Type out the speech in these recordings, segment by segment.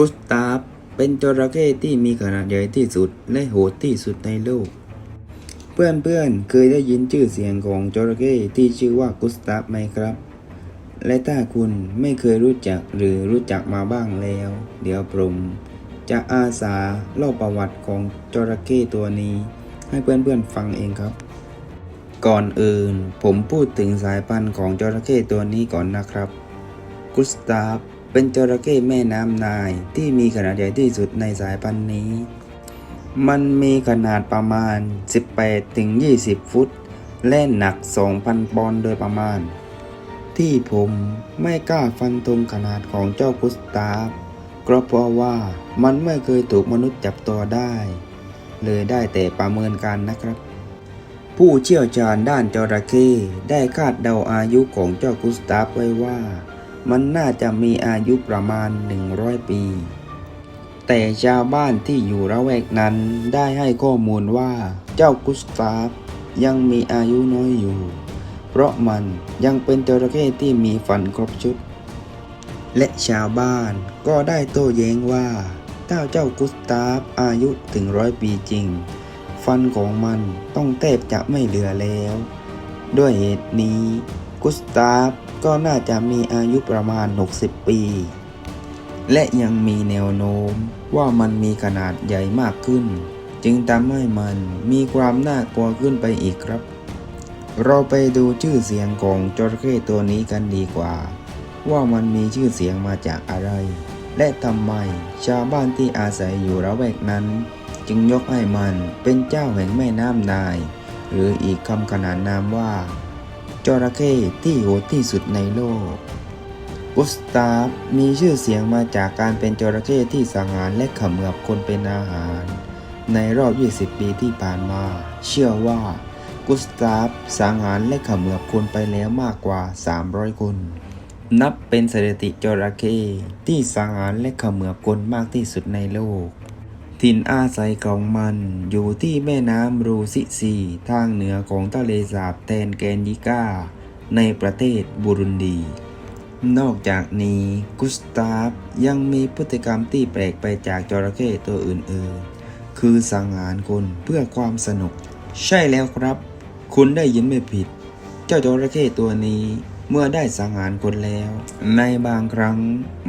กุสตาฟเป็นจระเข้ที่มีขนาดใหญ่ที่สุดและโหดที่สุดในโลก เพื่อนๆ เคยได้ยินชื่อเสียงของจระเข้ที่ชื่อว่ากุสตาฟไหมครับ และถ้าคุณไม่เคยรู้จักหรือรู้จักมาบ้างแล้ว เดี๋ยวผมจะอาสาเล่าประวัติของจระเข้ตัวนี้ ให้เพื่อนๆฟังเองครับ ก่อนอื่นผมพูดถึงสายพันธุ์ของจระเข้ตัวนี้ก่อนนะครับ กุสตาฟ เป็นจระเข้แม่น้ำนายที่มีขนาดใหญ่ที่สุดในสายพันธุ์นี้ มันมีขนาดประมาณ 18-20 ฟุต และหนัก 2,000 ปอนด์โดยประมาณ ที่ผมไม่กล้าฟันธงขนาดของเจ้ากุสตาฟก็เพราะว่ามันไม่เคยถูกมนุษย์จับตัวได้ เลยได้แต่ประเมินกันนะครับ ผู้เชี่ยวชาญด้านจระเข้ได้คาดเดาอายุของเจ้ากุสตาฟไว้ว่า มันน่าจะมีอายุประมาณ 100 ปี แต่ชาวบ้านที่อยู่ระแวกนั้นได้ให้ข้อมูลว่าเจ้ากุสตาฟยังมีอายุน้อยอยู่ เพราะมันยังเป็นจระเข้ที่มีฟันครบชุด และชาวบ้านก็ได้โต้แย้งว่าถ้าเจ้ากุสตาฟอายุถึงร้อยปีจริง ฟันของมันต้องแทบจะไม่เหลือแล้ว ด้วยเหตุนี้กุสตาฟ ก็น่าจะมีอายุประมาณ 60 ปี และยังมีแนวโน้มว่ามันมีขนาดใหญ่มากขึ้น จึงทำให้มันมีความน่ากลัวขึ้นไปอีกครับ เราไปดูชื่อเสียงของจระเข้ตัวนี้กันดีกว่า ว่ามันมีชื่อเสียงมาจากอะไร และทำไมชาวบ้านที่อาศัยอยู่ระแวกนั้น จึงยกให้มันเป็นเจ้าแห่งแม่น้ำนาย หรืออีกคำขนานนามว่า จระเข้ที่โหดที่สุดในโลก กุสตาฟมีชื่อเสียงมาจากการเป็นจระเข้ที่สังหารและเขมือบคนเป็นอาหาร ในรอบ 20 ปีที่ผ่านมา เชื่อว่า กุสตาฟสังหารและเขมือบคนไปแล้วมากกว่า 300 คน นับเป็นสถิติจระเข้ที่สังหารและเขมือบคนมากที่สุดในโลก ถิ่นอาศัยของมันอยู่ที่แม่น้ำรูซิซีทางเหนือของทะเลสาบแทนแกนยิก้า ในประเทศบุรุนดี นอกจากนี้กุสตาฟยังมีพฤติกรรมที่แปลกไปจากจระเข้ตัวอื่นๆ คือสังหารคนเพื่อความสนุก ใช่แล้วครับ คุณได้ยินไม่ผิด เจ้าจระเข้ตัวนี้เมื่อได้สังหารคนแล้ว ในบางครั้ง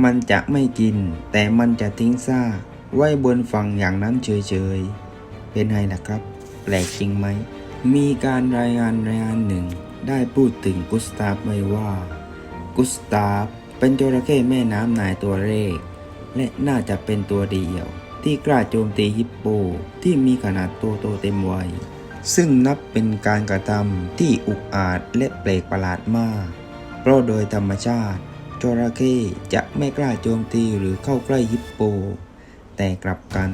มันจะไม่กิน แต่มันจะทิ้งซาก ไว้บนฝั่งอย่างนั้นเฉยๆ เป็นไงล่ะครับ แปลกจริงไหม มีการรายงานรายงานหนึ่ง ได้พูดถึงกุสตาฟไว้ว่า กุสตาฟเป็นจระเข้แม่น้ำนายตัวแรกและน่าจะเป็นตัวเดียว ที่กล้าโจมตีฮิปโปที่มีขนาดตัวโตเต็มวัย ซึ่งนับเป็นการกระทำที่อุกอาจและแปลกประหลาดมาก เพราะโดยธรรมชาติจระเข้จะไม่กล้าโจมตีหรือเข้าใกล้ฮิปโป แต่กลับกัน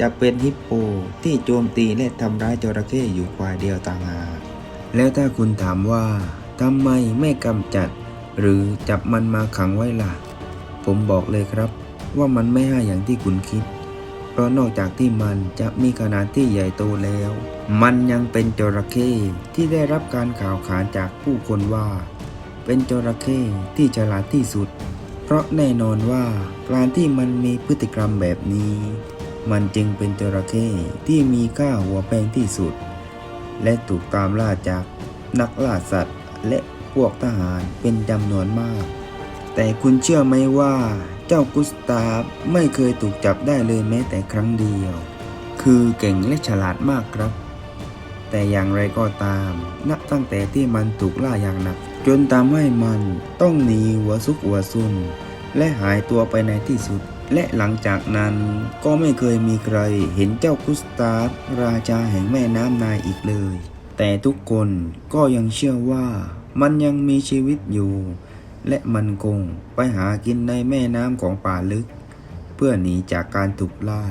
จะเป็นฮิปโปที่โจมตีและทำร้ายจระเข้อยู่ฝ่ายเดียวต่างหากแล้วถ้าคุณถามว่าทำไมไม่กำจัด หรือจับมันมาขังไว้ล่ะ ผมบอกเลยครับ ว่ามันไม่ห้าอย่างที่คุณคิด เพราะนอกจากที่มันจะมีขนาดที่ใหญ่โตแล้ว มันยังเป็นจระเข้ที่ได้รับการข่าวขานจากผู้คนว่า เป็นจระเข้ที่ฉลาดที่สุด เพราะแน่นอนว่าการที่มันมีพฤติกรรมแบบนี้ มันจึงเป็นจระเข้ที่มีค่าหัวแพงที่สุด และถูกตามล่าจากนักล่าสัตว์และพวกทหารเป็นจำนวนมาก แต่คุณเชื่อไหมว่าเจ้ากุสตาฟไม่เคยถูกจับได้เลยแม้แต่ครั้งเดียว คือเก่งและฉลาดมากครับ แต่อย่างไรก็ตาม นับตั้งแต่ที่มันถูกล่าอย่างหนัก จนทำให้มันต้องหนีหัวซุกหัวซุน และหายตัวไปในที่สุด และหลังจากนั้นก็ไม่เคยมีใครเห็นเจ้ากุสตาฟราชาแห่งแม่น้ำนายอีกเลย แต่ทุกคนก็ยังเชื่อว่ามันยังมีชีวิตอยู่ และมันคงไปหากินในแม่น้ำของป่าลึก เพื่อหนีจากการถูกล่า